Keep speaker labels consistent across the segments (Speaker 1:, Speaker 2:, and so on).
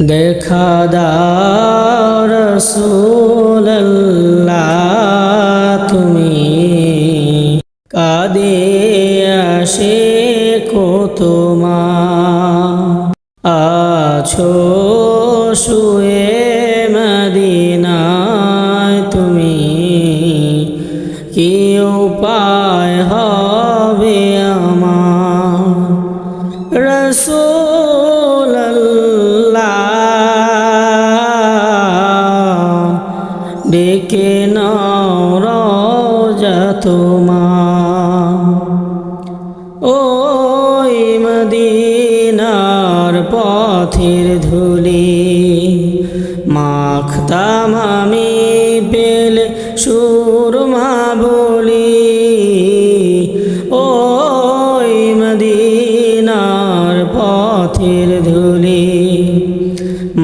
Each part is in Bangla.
Speaker 1: দেখা দাও রসুল্লাহ তুমি কাদে আসে তোমা আছো শুয়ে মদিনায় তুমি কি উপায় হবে আমার রসুল্লাহ ডেকে নাও রোজা তোমার। ওই মদিনার পথের ধুলি, মাখতাম আমি পেলে সুরমা বলি। ওই মদিনার পথের ধুলি,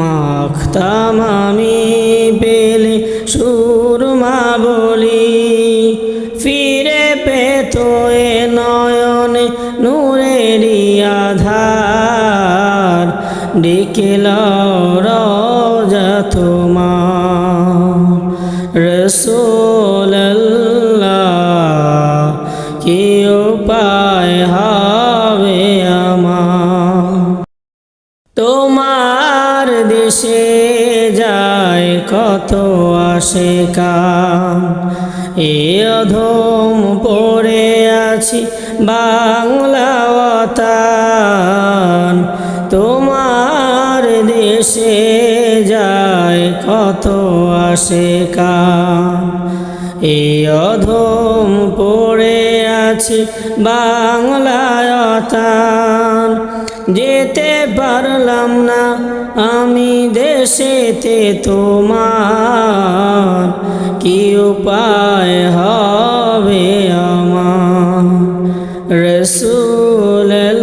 Speaker 1: মাখতাম আমি পেলে সুরমা বলি ফিরে পেত এ নয়নে নূরেরই আধার ডেকেল রোজা হবে আমার? তোমার দেশে যায় কত আসে কাম এ অধম পড়ে আছি বাংলাওয়াতান তোমার দেশে যায় কত আসে কাম এ অধম পড়ে আছি বাংলায়তান যেতে পারলাম না আমি দেশেতে তোমার। কি উপায় হবে আমার? রসুল্লাহ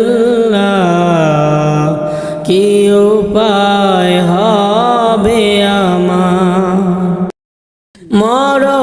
Speaker 1: কি উপায় হবে আমার? মরণের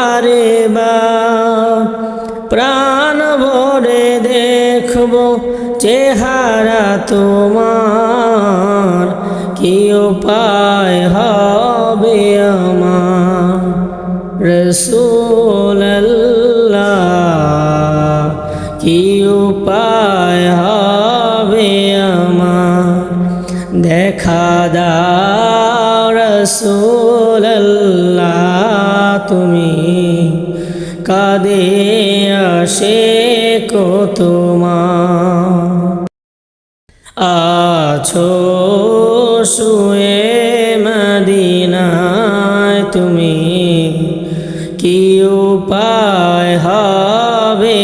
Speaker 1: তোমার কি উপায় হবে আমার? রসুল্লাহ কি উপায় হবে আমার? দেখা দাও রসুল্লাহ তুমি কাদে আসে কো তোমার? আছো শুয়ে মদিনায় তুমি কি উপায় হবে